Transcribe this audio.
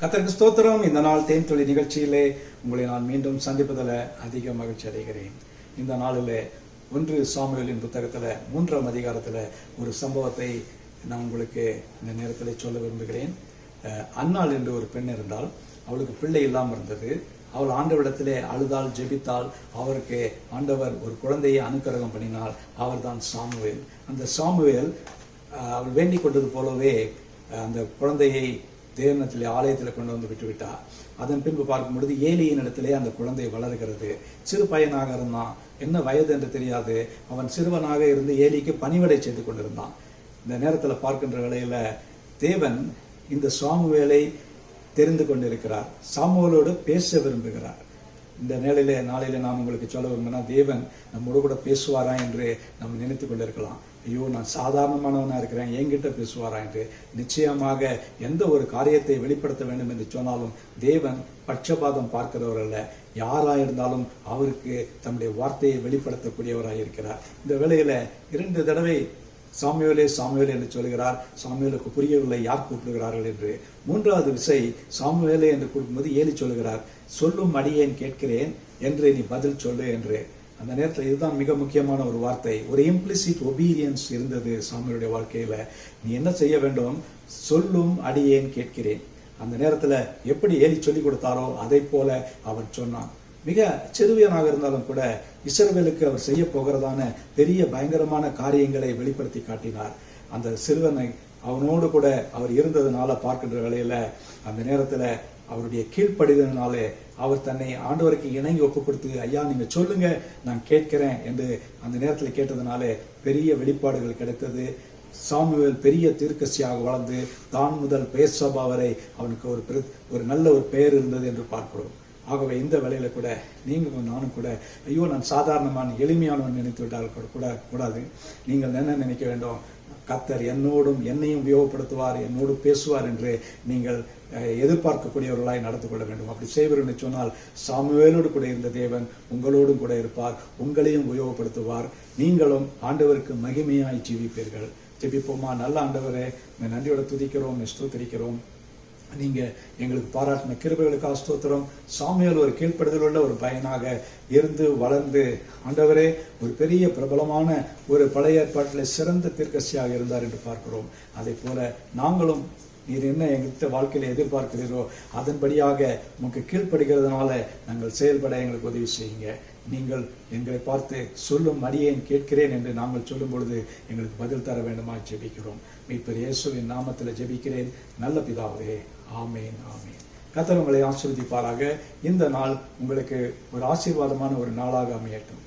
கத்தருக்கு ஸ்தோத்திரம். இந்த நாள் தேன் தொழில் நிகழ்ச்சியிலே உங்களை நான் மீண்டும் சந்திப்பதில் அதிக மகிழ்ச்சி அடைகிறேன். இந்த நாளில் ஒன்று சாமுவேலின் புத்தகத்தில் மூன்றாம் அதிகாரத்தில் ஒரு சம்பவத்தை நான் உங்களுக்கு இந்த நேரத்தில் சொல்ல விரும்புகிறேன். அன்னாள் என்று ஒரு பெண் இருந்தால் அவளுக்கு பிள்ளை இல்லாமல் இருந்தது. அவள் ஆண்டவரிடத்திலே அழுதால் ஜெபித்தாள். அவருக்கு ஆண்டவர் ஒரு குழந்தையை அனுக்கிரகம் பண்ணினால் அவர்தான் சாமுவேல். அந்த சாமுவேல் அவள் வேண்டிக் கொண்டது போலவே அந்த குழந்தையை தேவனத்திலே ஆலயத்தில் கொண்டு வந்து விட்டுவிட்டா. அதன் பின்பு பார்க்கும் பொழுது ஏலியின் இடத்திலே அந்த குழந்தை வளர்கிறது. சிறு பையனாக இருந்தான். என்ன வயது என்று தெரியாது. அவன் சிறுவனாக இருந்து ஏலிக்கு பணிவிடை செய்து கொண்டிருந்தான். இந்த நேரத்தில் பார்க்கின்ற வேளையில் தேவன் இந்த சாமுவேலை தெரிந்து கொண்டிருக்கிறார். சாமுவேலோடு பேச விரும்புகிறார். இந்த நேரிலே நாளையில நாம் உங்களுக்கு சொல்ல விரும்பினா தேவன் நம்மோடு கூட பேசுவாரா என்று நம்ம நினைத்து கொண்டிருக்கலாம். ஐயோ நான் சாதாரணமானவனாக இருக்கிறேன் என்கிட்ட பேசுவாரா என்று நிச்சயமாக எந்த ஒரு காரியத்தை வெளிப்படுத்த வேண்டும் என்று சொன்னாலும் தேவன் பட்சபாதம் பார்க்கிறவர் அல்ல. யாராக இருந்தாலும் அவருக்கு தம்முடைய வார்த்தையை வெளிப்படுத்தக்கூடியவராக இருக்கிறார். இந்த வேளையில் இரண்டு தடவை சாமியோலே சாமியோலே என்று சொல்கிறார். சாமியோலுக்கு புரியவில்லை யார் கூப்பிடுகிறார்கள் என்று. மூன்றாவது விசை சாமியோலே என்று கூப்பிடும்போது ஏலி சொல்கிறார் சொல்லும் அடியேன் கேட்கிறேன் என்று நீ பதில் சொல்லு என்று. அந்த நேரத்தில் இதுதான் மிக முக்கியமான ஒரு வார்த்தை. ஒரு இம்ப்ளிசிட் ஒபீரியன்ஸ் இருந்தது சாமியுடைய வாழ்க்கையில. நீ என்ன செய்ய வேண்டும்? சொல்லும் அடியேன் கேட்கிறேன். அந்த நேரத்துல எப்படி ஏலி சொல்லி கொடுத்தாரோ அதை போல அவன் சொன்னான். மிக சிறுவியனாக இருந்தாலும் கூட இஸ்ரவேலுக்கு அவர் செய்ய போகிறதான பெரிய பயங்கரமான காரியங்களை வெளிப்படுத்தி காட்டினார். அந்த சிறுவனை அவனோடு கூட அவர் இருந்ததுனால பார்க்கின்ற வேளையில அந்த நேரத்துல அவருடைய கீழ்ப்படிதனாலே அவர் தன்னை ஆண்டவருக்கு இணங்கி ஒப்பு கொடுத்து ஐயா நீங்க சொல்லுங்க நான் கேட்கிறேன் என்று அந்த நேரத்தில் கேட்டதுனாலே பெரிய வெளிப்பாடுகள் கிடைத்தது. சாமுவேல் பெரிய தீர்க்கசியாக வளர்ந்து தான் முதல் பெயர் சபா வரை அவனுக்கு ஒரு ஒரு நல்ல ஒரு பெயர் இருந்தது என்று பார்க்கிறோம். ஆகவே இந்த வேலையில கூட நீங்கள் நானும் கூட ஐயோ நான் சாதாரணமான எளிமையானவன் நினைத்து விட்டால் கூட கூட கூடாது. நீங்கள் என்ன நினைக்க வேண்டும்? கத்தர் என்னோடும் என்னையும் உபயோகப்படுத்துவார் என்னோடு பேசுவார் என்று நீங்கள் எதிர்பார்க்கக்கூடியவர்களாய் நடந்து கொள்ள வேண்டும். அப்படி செய்வர் என்று சொன்னால் சாமுவேலோடு கூட இருந்த தேவன் உங்களோடும் கூட இருப்பார் உங்களையும் உபயோகப்படுத்துவார். நீங்களும் ஆண்டவருக்கு மகிமையாய் ஜீவிப்பீர்கள். ஜெபிப்போமா? நல்ல ஆண்டவரே நன்றியோட துதிக்கிறோம் ஸ்தோத்திரிக்கிறோம் நீங்க எங்களுக்கு பாராட்டின கிருபைகளுக்கு ஆஸ்தோத்திரம் சாமியால் ஒரு கீழ்ப்படுதல் உள்ள ஒரு பையனாக இருந்து வளர்ந்து ஆண்டவரே ஒரு பெரிய பிரபலமான ஒரு பழைய ஏற்பாட்டில் சிறந்த தீர்க்கசியாக இருந்தார் என்று பார்க்கிறோம். அதே போல நாங்களும் நீர் என்ன எங்கள்கிட்ட வாழ்க்கையில எதிர்பார்க்கிறீரோ அதன்படியாக உங்களுக்கு கீழ்ப்படுகிறதுனால நாங்கள் செயல்பட எங்களுக்கு உதவி செய்யுங்க. நீங்கள் எங்களை பார்த்து சொல்லும் அடியேன் கேட்கிறேன் என்று நாங்கள் சொல்லும் பொழுது எங்களுக்கு பதில் தர வேண்டுமா ஜெபிக்கிறோம். மீட்பர் இயேசுவின் நாமத்தில் ஜெபிக்கிறேன். நல்ல பிதாவே ஆமேன் ஆமேன். கத்தர் உங்களை ஆசீர்வதிப்பாராக. இந்த நாள் உங்களுக்கு ஒரு ஆசீர்வாதமான ஒரு நாளாக அமையட்டும்.